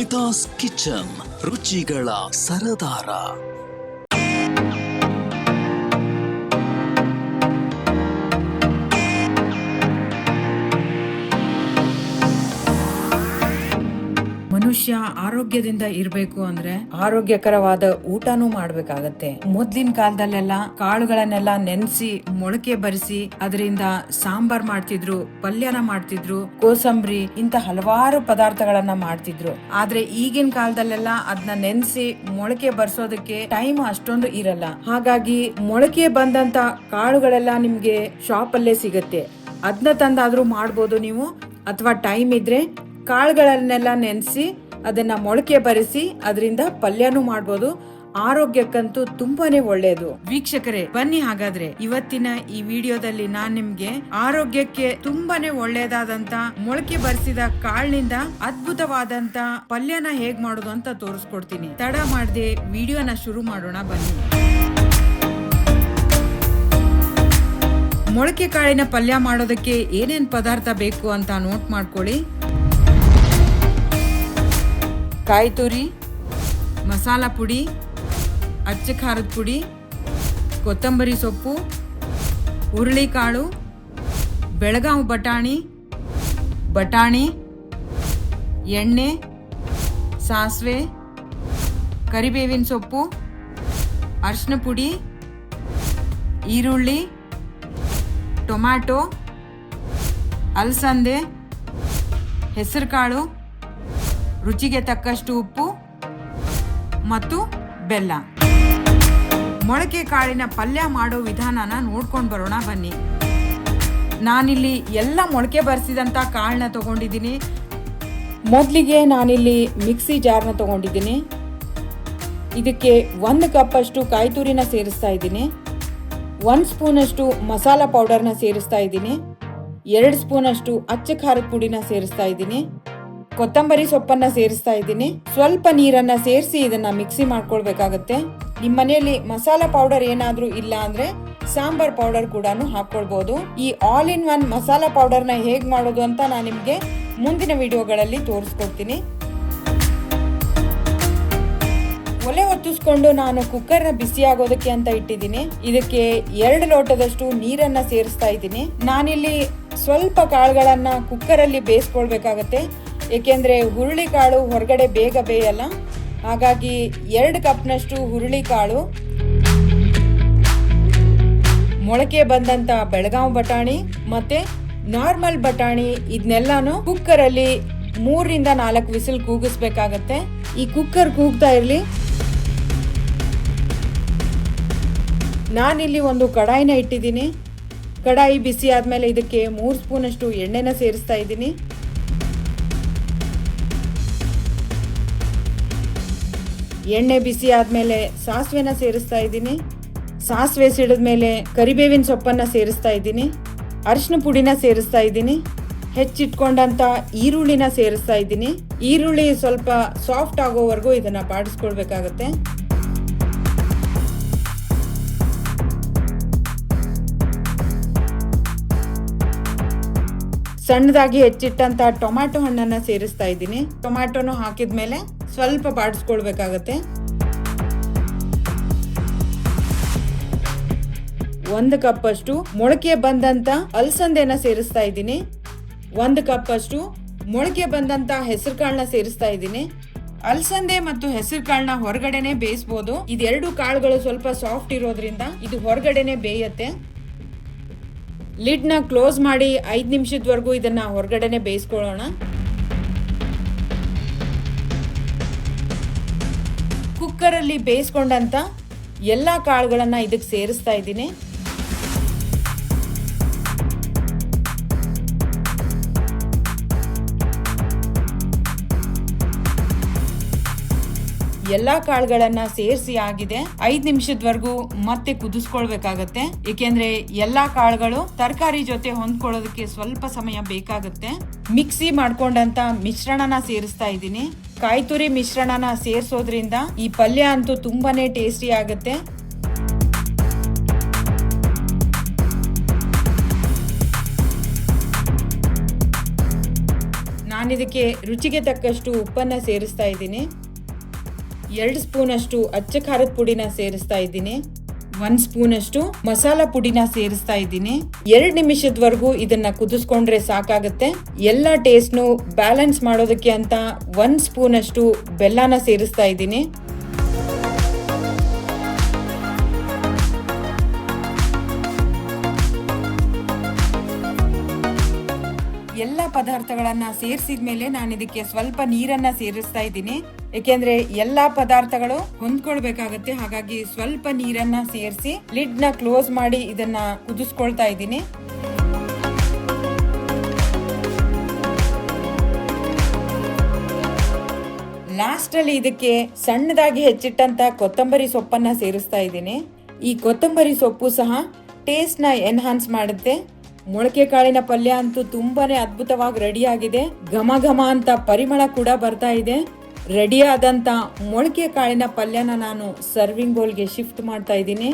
Smitha's kitchen ರುಚಿಗಳ ಸರದಾರ. ಆರೋಗ್ಯದಿಂದ ಇರಬೇಕು ಅಂದ್ರೆ ಆರೋಗ್ಯಕರವಾದ ಊಟನೂ ಮಾಡ್ಬೇಕಾಗತ್ತೆ. ಮೊದ್ಲಿನ ಕಾಲದಲ್ಲೆಲ್ಲ ಕಾಳುಗಳನ್ನೆಲ್ಲ ನೆನೆಸಿ, ಮೊಳಕೆ ಬರಿಸಿ, ಅದರಿಂದ ಸಾಂಬಾರ್ ಮಾಡ್ತಿದ್ರು, ಪಲ್ಯನ ಮಾಡ್ತಿದ್ರು, ಕೋಸಂಬರಿ ಇಂತ ಹಲವಾರು ಪದಾರ್ಥಗಳನ್ನ ಮಾಡ್ತಿದ್ರು. ಆದ್ರೆ ಈಗಿನ ಕಾಲದಲ್ಲೆಲ್ಲ ಅದನ್ನ ನೆನೆಸಿ, ಮೊಳಕೆ ಬರ್ಸೋದಕ್ಕೆ ಟೈಮ್ ಅಷ್ಟೊಂದು ಇರಲ್ಲ. ಹಾಗಾಗಿ ಮೊಳಕೆ ಬಂದಂತ ಕಾಳುಗಳೆಲ್ಲ ನಿಮ್ಗೆ ಶಾಪ್ ಅಲ್ಲೇ ಸಿಗತ್ತೆ. ಅದನ್ನ ತಂದಾದ್ರೂ ಮಾಡ್ಬೋದು ನೀವು. ಅಥವಾ ಟೈಮ್ ಇದ್ರೆ ಕಾಳುಗಳನ್ನೆಲ್ಲ ನೆನೆಸಿ ಅದನ್ನ ಮೊಳಕೆ ಬರೆಸಿ ಅದರಿಂದ ಪಲ್ಯನೂ ಮಾಡ್ಬೋದು. ಆರೋಗ್ಯಕ್ಕಂತೂ ತುಂಬಾನೇ ಒಳ್ಳೆಯದು ವೀಕ್ಷಕರೇ, ಬನ್ನಿ ಹಾಗಾದ್ರೆ. ಇವತ್ತಿನ ಈ ವಿಡಿಯೋದಲ್ಲಿ ನಾನ್ ನಿಮ್ಗೆ ಆರೋಗ್ಯಕ್ಕೆ ತುಂಬಾನೇ ಒಳ್ಳೆಯದಾದಂತ ಮೊಳಕೆ ಬರಿಸಿದ ಕಾಳಿನಿಂದ ಅದ್ಭುತವಾದಂತ ಪಲ್ಯನ ಹೇಗ್ ಮಾಡೋದು ಅಂತ ತೋರಿಸ್ಕೊಡ್ತೀನಿ. ತಡ ಮಾಡದೆ ವಿಡಿಯೋನ ಶುರು ಮಾಡೋಣ, ಬನ್ನಿ. ಮೊಳಕೆ ಕಾಳಿನ ಪಲ್ಯ ಮಾಡೋದಕ್ಕೆ ಏನೇನ್ ಪದಾರ್ಥ ಬೇಕು ಅಂತ ನೋಟ್ ಮಾಡ್ಕೊಳ್ಳಿ. ಕಾಯಿ ತುರಿ ಮಸಾಲ ಪುಡಿ, ಅಚ್ಚ ಖಾರದ ಪುಡಿ, ಕೊತ್ತಂಬರಿ ಸೊಪ್ಪು, ಹುರುಳಿಕಾಳು, ಬೆಳಗಾವಿ ಬಟಾಣಿ ಬಟಾಣಿ, ಎಣ್ಣೆ, ಸಾಸಿವೆ, ಕರಿಬೇವಿನ ಸೊಪ್ಪು, ಅರಿಶಿನ ಪುಡಿ, ಈರುಳ್ಳಿ, ಟೊಮ್ಯಾಟೊ, ಅಲಸಂದೆ, ಹೆಸರುಕಾಳು. ರುಚಿಗೆ ತಕ್ಕಷ್ಟು ಉಪ್ಪು ಮತ್ತು ಬೆಲ್ಲ. ಮೊಳಕೆ ಕಾಳಿನ ಪಲ್ಯ ಮಾಡೋ ವಿಧಾನನ ನೋಡ್ಕೊಂಡು ಬರೋಣ ಬನ್ನಿ. ನಾನಿಲ್ಲಿ ಎಲ್ಲ ಮೊಳಕೆ ಬರೆಸಿದಂಥ ಕಾಳನ್ನ ತಗೊಂಡಿದ್ದೀನಿ. ಮೊದಲಿಗೆ ನಾನಿಲ್ಲಿ ಮಿಕ್ಸಿ ಜಾರ್ನ ತಗೊಂಡಿದ್ದೀನಿ. ಇದಕ್ಕೆ ಒಂದು ಕಪ್ಪಷ್ಟು ತುರಿನ ಸೇರಿಸ್ತಾ ಇದ್ದೀನಿ. ಒಂದು ಸ್ಪೂನಷ್ಟು ಮಸಾಲ ಪೌಡರ್ನ ಸೇರಿಸ್ತಾ ಇದ್ದೀನಿ. ಎರಡು ಸ್ಪೂನಷ್ಟು ಅಚ್ಚ ಖಾರದ ಪುಡಿನ ಸೇರಿಸ್ತಾ ಇದ್ದೀನಿ. ಕೊತ್ತಂಬರಿ ಸೊಪ್ಪನ್ನ ಸೇರಿಸ್ತಾ ಇದ್ದೀನಿ. ಸ್ವಲ್ಪ ನೀರನ್ನ ಸೇರಿಸಿ ಇದನ್ನ ಮಿಕ್ಸಿ ಮಾಡ್ಕೊಳ್ಬೇಕಾಗತ್ತೆ ನಿಮ್ಮ ಮನೆಯಲ್ಲಿ ಮಸಾಲ ಪೌಡರ್ ಏನಾದ್ರೂ ಇಲ್ಲ ಅಂದ್ರೆ ಸಾಂಬಾರ್ ಪೌಡರ್ ಕೂಡ ಹಾಕೊಳ್ಬಹುದು ಈ ಆಲ್ ಇನ್ ಒನ್ ಮಸಾಲ ನ ಹೇಗ್ ಮಾಡೋದು ಅಂತ ನಾನು ನಿಮ್ಗೆ ಮುಂದಿನ ವಿಡಿಯೋಗಳಲ್ಲಿ ತೋರಿಸ್ಕೊಡ್ತೀನಿ. ಒಲೆ ಹೊತ್ತಿಸ್ಕೊಂಡು ನಾನು ಕುಕ್ಕರ್ನ ಬಿಸಿ ಆಗೋದಕ್ಕೆ ಅಂತ ಇಟ್ಟಿದ್ದೀನಿ. ಇದಕ್ಕೆ ಎರಡು ಲೋಟದಷ್ಟು ನೀರನ್ನ ಸೇರಿಸ್ತಾ ಇದ್ದೀನಿ. ನಾನಿಲ್ಲಿ ಸ್ವಲ್ಪ ಕಾಳುಗಳನ್ನ ಕುಕ್ಕರಲ್ಲಿ ಬೇಯಿಸ್ಕೊಳ್ಬೇಕಾಗತ್ತೆ. ಏಕೆಂದ್ರೆ ಹುರುಳಿ ಕಾಳು ಹೊರಗಡೆ ಬೇಗ ಬೇಯಲ್ಲ. ಹಾಗಾಗಿ ಎರಡು ಕಪ್ನಷ್ಟು ಹುರುಳಿ ಕಾಳು. ಮೊಳಕೆ ಬಂದಂತ ಬೆಳಗಾವಿ ಬಟಾಣಿ ಮತ್ತೆ ನಾರ್ಮಲ್ ಬಟಾಣಿ ಇದನ್ನೆಲ್ಲಾನು ಕುಕ್ಕರ್ ಅಲ್ಲಿ ಮೂರರಿಂದ ನಾಲ್ಕು ವಿಸಿಲ್ ಕೂಗಿಸ್ಬೇಕಾಗತ್ತೆ. ಈ ಕುಕ್ಕರ್ ಕೂಗ್ತಾ ಇರ್ಲಿ. ನಾನಿಲ್ಲಿ ಒಂದು ಕಡಾಯಿನ ಇಟ್ಟಿದ್ದೀನಿ. ಕಡಾಯಿ ಬಿಸಿ ಆದಮೇಲೆ ಇದಕ್ಕೆ ಮೂರು ಸ್ಪೂನಷ್ಟು ಎಣ್ಣೆನ ಸೇರಿಸ್ತಾ ಇದ್ದೀನಿ. ಎಣ್ಣೆ ಬಿಸಿ ಆದಮೇಲೆ ಸಾಸಿವೆನ ಸೇರಿಸ್ತಾ ಇದ್ದೀನಿ. ಸಾಸಿವೆ ಸಿಡಿದ್ಮೇಲೆ ಕರಿಬೇವಿನ ಸೊಪ್ಪನ್ನ ಸೇರಿಸ್ತಾ ಇದ್ದೀನಿ. ಅರಿಶಿನ ಪುಡಿನ ಸೇರಿಸ್ತಾ ಇದ್ದೀನಿ. ಹೆಚ್ಚಿಟ್ಕೊಂಡಂತ ಈರುಳ್ಳಿನ ಸೇರಿಸ್ತಾ ಇದ್ದೀನಿ. ಈರುಳ್ಳಿ ಸ್ವಲ್ಪ ಸಾಫ್ಟ್ ಆಗೋವರೆಗೂ ಇದನ್ನ ಬಾಡಿಸ್ಕೊಳ್ಬೇಕಾಗತ್ತೆ. ಸಣ್ಣದಾಗಿ ಹೆಚ್ಚಿಟ್ಟಂತ ಟೊಮ್ಯಾಟೊ ಹಣ್ಣನ್ನ ಸೇರಿಸ್ತಾ ಇದ್ದೀನಿ. ಟೊಮ್ಯಾಟೊನು ಹಾಕಿದ್ಮೇಲೆ ಸ್ವಲ್ಪ ಬಾಡಿಸ್ಕೊಳ್ಬೇಕಾಗತ್ತೆ. ಒಂದು ಕಪ್ ಅಷ್ಟು ಮೊಳಕೆ ಬಂದಂತ ಅಲಸಂದೆನ ಸೇರಿಸ್ತಾ ಇದ್ದೀನಿ. ಒಂದು ಕಪ್ ಅಷ್ಟು ಮೊಳಕೆ ಬಂದಂತ ಹೆಸರು ಕಾಳನ್ನ ಸೇರಿಸ್ತಾ ಇದ್ದೀನಿ. ಅಲಸಂದೆ ಮತ್ತು ಹೆಸರು ಕಾಳನ್ನ ಹೊರಗಡೆನೆ ಬೇಯಿಸಬಹುದು ಇದೆರಡು ಕಾಳುಗಳು ಸ್ವಲ್ಪ ಸಾಫ್ಟ್ ಇರೋದ್ರಿಂದ ಇದು ಹೊರಗಡೆನೆ ಬೇಯತ್ತೆ. ಲಿಡ್ನ ಕ್ಲೋಸ್ ಮಾಡಿ ಐದು ನಿಮಿಷದವರೆಗೂ ಇದನ್ನು ಹೊರಗಡೆನೆ ಬೇಯಿಸ್ಕೊಳ್ಳೋಣ. ಕುಕ್ಕರಲ್ಲಿ ಬೇಯಿಸ್ಕೊಂಡಂಥ ಎಲ್ಲ ಕಾಳುಗಳನ್ನು ಇದಕ್ಕೆ ಸೇರಿಸ್ತಾ ಇದ್ದೀನಿ. ಎಲ್ಲಾ ಕಾಳುಗಳನ್ನ ಸೇರಿಸಿ ಆಗಿದೆ. ಐದ್ ನಿಮಿಷದವರೆಗೂ ಮತ್ತೆ ಕುದಿಸ್ಕೊಳ್ಬೇಕಾಗತ್ತೆ. ಏಕೆಂದ್ರೆ ಎಲ್ಲಾ ಕಾಳುಗಳು ತರಕಾರಿ ಜೊತೆ ಹೊಂದ್ಕೊಳ್ಳೋದಕ್ಕೆ ಸ್ವಲ್ಪ ಸಮಯ ಬೇಕಾಗುತ್ತೆ. ಮಿಕ್ಸಿ ಮಾಡ್ಕೊಂಡಂತ ಮಿಶ್ರಣನ ಸೇರಿಸ್ತಾ ಇದ್ದೀನಿ. ಕಾಯಿ ತುರಿ ಮಿಶ್ರಣನ ಸೇರಿಸೋದ್ರಿಂದ ಈ ಪಲ್ಯ ಅಂತೂ ತುಂಬಾನೇ ಟೇಸ್ಟಿ ಆಗುತ್ತೆ. ನಾನಿದಕ್ಕೆ ರುಚಿಗೆ ತಕ್ಕಷ್ಟು ಉಪ್ಪನ್ನ ಸೇರಿಸ್ತಾ ಇದ್ದೀನಿ. ಎರಡು ಸ್ಪೂನ್ ಅಷ್ಟು ಅಚ್ಚ ಖಾರದ ಪುಡಿನ ಸೇರಿಸ್ತಾ ಇದ್ದೀನಿ. ಒನ್ ಸ್ಪೂನ್ ಅಷ್ಟು ಮಸಾಲಾ ಪುಡಿನ ಸೇರಿಸ್ತಾ ಇದ್ದೀನಿ. ಎರಡು ನಿಮಿಷದವರೆಗೂ ಇದನ್ನ ಕುದಿಸ್ಕೊಂಡ್ರೆ ಸಾಕಾಗುತ್ತೆ. ಎಲ್ಲ ಟೇಸ್ಟ್ನು ಬ್ಯಾಲೆನ್ಸ್ ಮಾಡೋದಕ್ಕೆ ಅಂತ ಒನ್ ಸ್ಪೂನ್ ಅಷ್ಟು ಬೆಲ್ಲನ ಸೇರಿಸ್ತಾ ಇದ್ದೀನಿ. ಪದಾರ್ಥಗಳನ್ನ ಸೇರಿಸಿದ ಮೇಲೆ ನಾನು ಇದಕ್ಕೆ ಸ್ವಲ್ಪ ನೀರನ್ನ ಸೇರಿಸ್ತಾ ಇದ್ದೀನಿ. ಏಕೆಂದ್ರೆ ಎಲ್ಲಾ ಪದಾರ್ಥಗಳು ಹೊಂದ್ಕೊಳ್ಬೇಕಾಗತ್ತೆ. ಹಾಗಾಗಿ ಸ್ವಲ್ಪ ನೀರನ್ನ ಸೇರಿಸಿ ಲಿಡ್ನ ಕ್ಲೋಸ್ ಮಾಡಿ ಇದನ್ನ ಕುದಿಸ್ಕೊಳ್ತಾ ಇದ್ದೀನಿ. ಲಾಸ್ಟ್ ಅಲ್ಲಿ ಇದಕ್ಕೆ ಸಣ್ಣದಾಗಿ ಹೆಚ್ಚಿಟ್ಟಂತ ಕೊತ್ತಂಬರಿ ಸೊಪ್ಪನ್ನ ಸೇರಿಸ್ತಾ ಇದ್ದೀನಿ. ಈ ಕೊತ್ತಂಬರಿ ಸೊಪ್ಪು ಸಹ ಟೇಸ್ಟ್ನ ಎನ್ಹಾನ್ಸ್ ಮಾಡುತ್ತೆ. ಮೊಳಕೆ ಕಾಳಿನ ಪಲ್ಯ ಅಂತೂ ತುಂಬಾನೇ ಅದ್ಭುತವಾಗಿ ರೆಡಿ ಆಗಿದೆ. ಘಮ ಘಮ ಅಂತ ಪರಿಮಳ ಕೂಡ ಬರ್ತಾ ಇದೆ. ರೆಡಿ ಆದಂತ ಮೊಳಕೆ ಕಾಳಿನ ಪಲ್ಯನ ನಾನು ಸರ್ವಿಂಗ್ ಬೌಲ್ಗೆ ಶಿಫ್ಟ್ ಮಾಡ್ತಾ ಇದ್ದೀನಿ.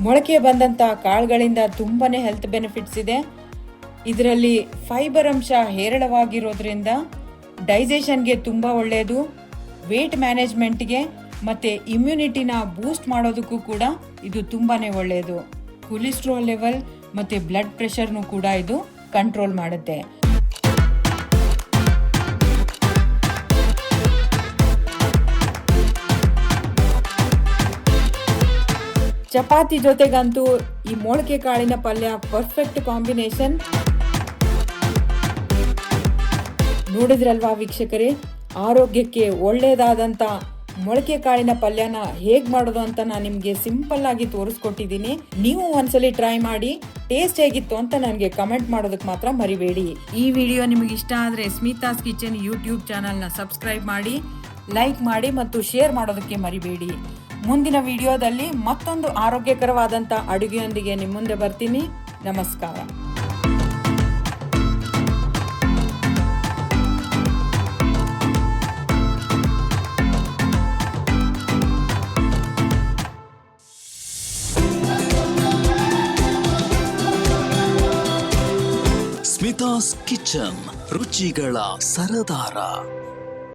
ಮೊಳಕೆ ಬಂದಂತ ಕಾಳುಗಳಿಂದ ತುಂಬಾನೇ ಹೆಲ್ತ್ ಬೆನಿಫಿಟ್ಸ್ ಇದೆ. ಇದರಲ್ಲಿ ಫೈಬರ್ ಅಂಶ ಹೇರಳವಾಗಿರೋದ್ರಿಂದ ಡೈಜೆಷನ್ಗೆ ತುಂಬ ಒಳ್ಳೆಯದು ವೇಟ್ ಮ್ಯಾನೇಜ್ಮೆಂಟ್ಗೆ ಮತ್ತು ಇಮ್ಯುನಿಟಿನ ಬೂಸ್ಟ್ ಮಾಡೋದಕ್ಕೂ ಕೂಡ ಇದು ತುಂಬಾ ಒಳ್ಳೆಯದು ಕೊಲೆಸ್ಟ್ರಾಲ್ ಲೆವೆಲ್ ಮತ್ತು ಬ್ಲಡ್ ಪ್ರೆಷರ್ನು ಕೂಡ ಇದು ಕಂಟ್ರೋಲ್ ಮಾಡುತ್ತೆ. ಚಪಾತಿ ಜೊತೆಗಂತೂ ಈ ಮೊಳಕೆ ಕಾಳಿನ ಪಲ್ಯ ಪರ್ಫೆಕ್ಟ್ ಕಾಂಬಿನೇಷನ್ ನೋಡಿದ್ರಲ್ವಾ ವೀಕ್ಷಕರೇ? ಆರೋಗ್ಯಕ್ಕೆ ಒಳ್ಳೆಯದಾದಂಥ ಮೊಳಕೆ ಕಾಳಿನ ಪಲ್ಯನ ಹೇಗೆ ಮಾಡೋದು ಅಂತ ನಾನು ನಿಮಗೆ ಸಿಂಪಲ್ ಆಗಿ ತೋರಿಸ್ಕೊಟ್ಟಿದ್ದೀನಿ. ನೀವು ಒಂದ್ಸಲಿ ಟ್ರೈ ಮಾಡಿ ಟೇಸ್ಟ್ ಹೇಗಿತ್ತು ಅಂತ ನನಗೆ ಕಮೆಂಟ್ ಮಾಡೋದಕ್ಕೆ ಮಾತ್ರ ಮರಿಬೇಡಿ. ಈ ವಿಡಿಯೋ ನಿಮಗೆ ಇಷ್ಟ ಆದರೆ ಸ್ಮಿತಾಸ್ ಕಿಚನ್ ಯೂಟ್ಯೂಬ್ ಚಾನಲ್ನ ಸಬ್ಸ್ಕ್ರೈಬ್ ಮಾಡಿ ಲೈಕ್ ಮಾಡಿ ಮತ್ತು ಶೇರ್ ಮಾಡೋದಕ್ಕೆ ಮರಿಬೇಡಿ. ಮುಂದಿನ ವಿಡಿಯೋದಲ್ಲಿ ಮತ್ತೊಂದು ಆರೋಗ್ಯಕರವಾದಂಥ ಅಡುಗೆಯೊಂದಿಗೆ ನಿಮ್ಮ ಮುಂದೆ ಬರ್ತೀನಿ. ನಮಸ್ಕಾರ. ಸ್ಮಿತಾಸ್ ಕಿಚನ್ ರುಚಿಗಳ ಸರದಾರ.